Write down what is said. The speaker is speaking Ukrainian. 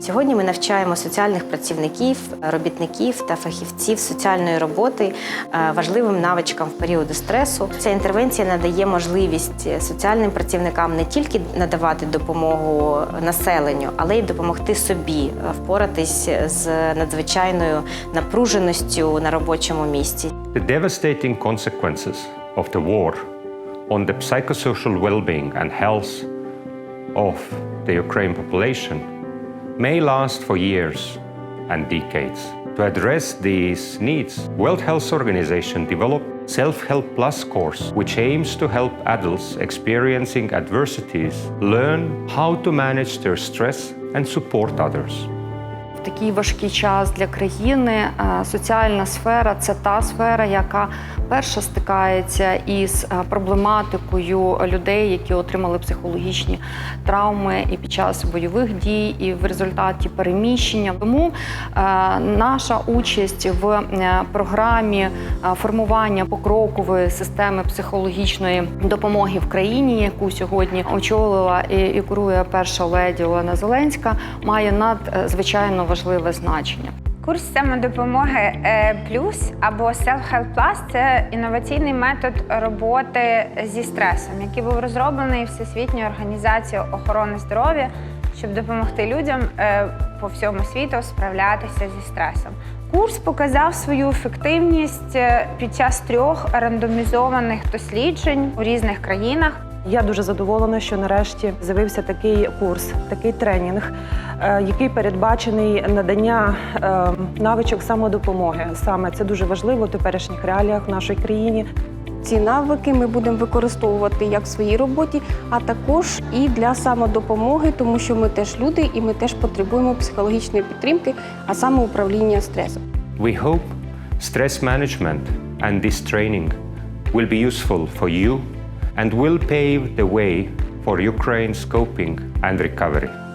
Сьогодні ми навчаємо соціальних працівників, робітників та фахівців соціальної роботи е, важливим навичкам в періоди стресу. Ця інтервенція надає можливість соціальним працівникам не тільки надавати допомогу населенню, але й допомогти собі е, впоратись з надзвичайною напруженістю на робочому місці. The devastating consequences of the war on the psychosocial well being and health of the Ukraine population may last for years and decades. To address these needs, World Health Organization developed Self-Help Plus course, which aims to help adults experiencing adversities learn how to manage their stress and support others. Такий важкий час для країни е, соціальна сфера це та сфера, яка перша стикається із е, проблематикою людей, які отримали психологічні травми і під час бойових дій, і в результаті переміщення. Тому е, наша участь в програмі формування покрокової системи психологічної допомоги в країні, яку сьогодні очолила і, курує перша леді Олена Зеленська, має надзвичайно важливе значення. Курс самодопомоги е, плюс або Self-Help Plus – це інноваційний метод роботи зі стресом, який був розроблений Всесвітньою організацією охорони здоров'я, щоб допомогти людям е, по всьому світу справлятися зі стресом. Курс показав свою ефективність е, під час трьох рандомізованих досліджень у різних країнах. Я дуже задоволена, що нарешті з'явився такий курс, такий тренінг, який передбачений надання е, навичок самодопомоги. Саме це дуже важливо в теперішніх реаліях в нашій країні. Ці навики ми будемо використовувати як в своїй роботі, а також і для самодопомоги, тому що ми теж люди і ми теж потребуємо психологічної підтримки, а саме управління стресом. We hope stress management and this training will be useful for you and will pave the way for Ukraine's coping and recovery.